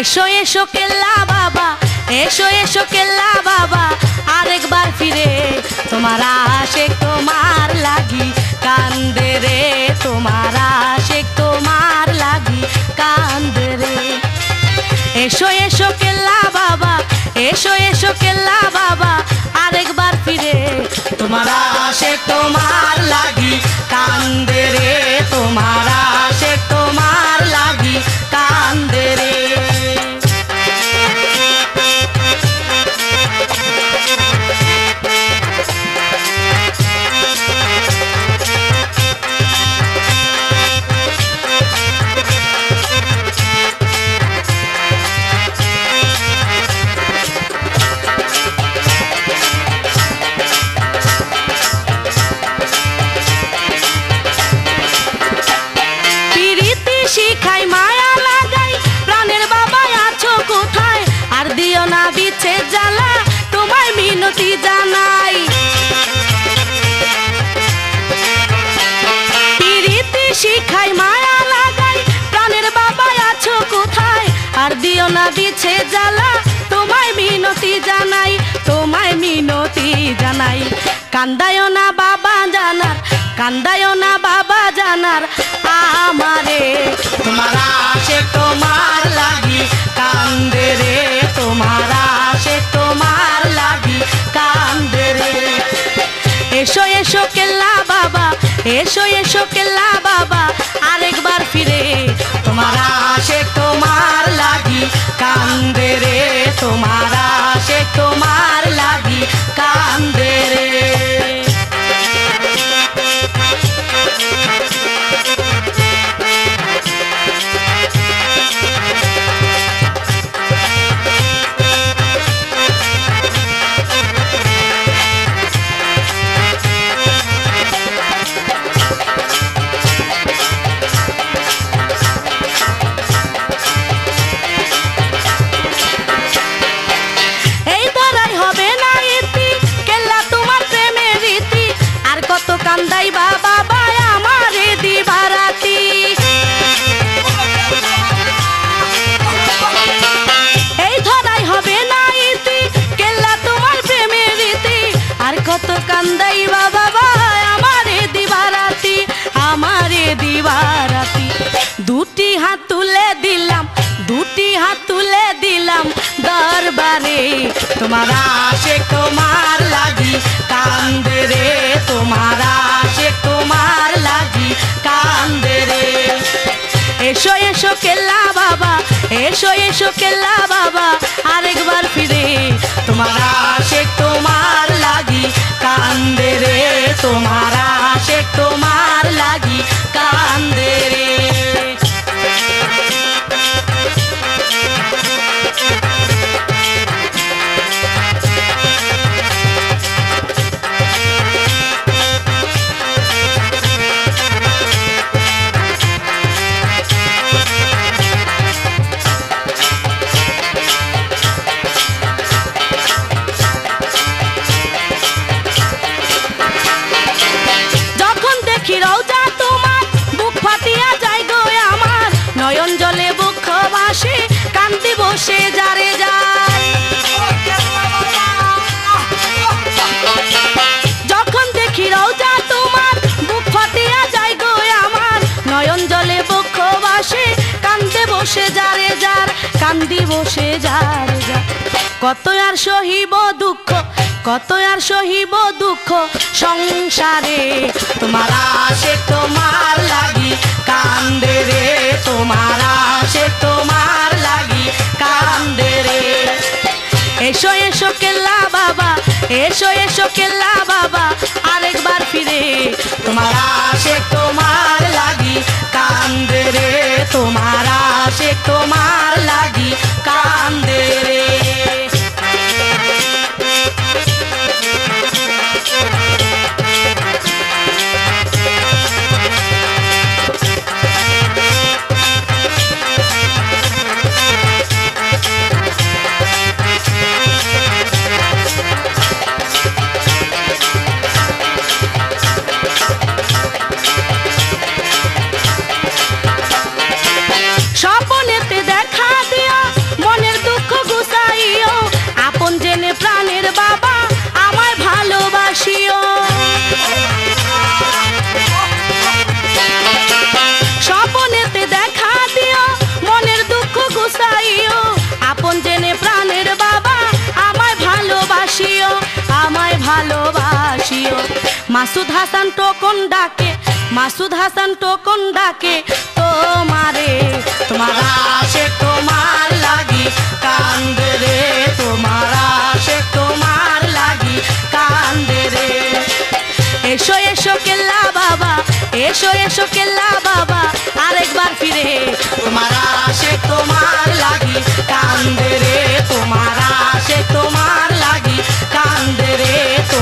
এসো এসো কেল্লা বাবা, এসো এসো কেল্লা বাবা, আরেকবার ফিরে তোমার আশে, তোমার লাগি, কান্দে রে তোমার আশে, তোমার লাগি, কান্দে রে। এসো এসো কেল্লা বাবা, এসো এসো কেল্লা বাবা, আরেকবার ফিরে তোমার আশে, তোমার লাগি, কান্দে রে তোমার মিনতি জানাই। কান্দায় না বাবা জানার, কান্দায় না বাবা জানার। আমারে তোমার আশে তোমার লাগি, কান্দে রে তোমার আশে তোমার লাগি, কান্দে রে। এসো এসো কেল্লা বাবা, এসো এসো কেল্লা বাবা, আরেকবার ফিরে। তোমার আশে তোমার লাগি, কান্দে রে তোমার লাগি দুটি হাত তুলে দিলাম, দুটি হাত তুলে দিলাম দরবারে। তোমার আশে তোমার লাগি, কান্দে রে। তোমার আশে তোমার লাগি, কান্দে রে। এসো এসো কেল্লা বাবা, এসো এসো কেল্লা বাবা, আরেকবার ফিরে। তোমার আশে তোমার লাগি, কান্দে রে। তোমার আশে তোমার লাগি, কান্দে বসে যারে যার, কান্দি বসে যারে যার কত আর সহিব দুঃখ, কত আর সহিব দুঃখ সংসারে। তোমার আশে তোমার লাগি, কান্দে রে তোমার আশে তোমার লাগি, কান্দে রে। এসো এসো কেল্লা বাবা, এসো এসো কেল্লা বাবা, আরেকবার ফিরে। তোমার আশে তোমার লাগি, কান্দে রে তোমার আশেক তোমার লাগি কান্দে রে। মাসুদ হাসান টোকন ডাকে, মাসুদ হাসান টোকন ডাকে, তোমারে, তোমার আসে তোমার লাগি, কান্দে রে, তোমার আসে তোমার লাগি, কান্দে রে। এসো এসো কেল্লা বাবা, এসো এসো কেল্লা বাবা, আরেকবার ফিরে, তোমার আসে তোমার লাগি, কান্দে রে, তোমার আসে তোমার লাগি, কান্দে রে তো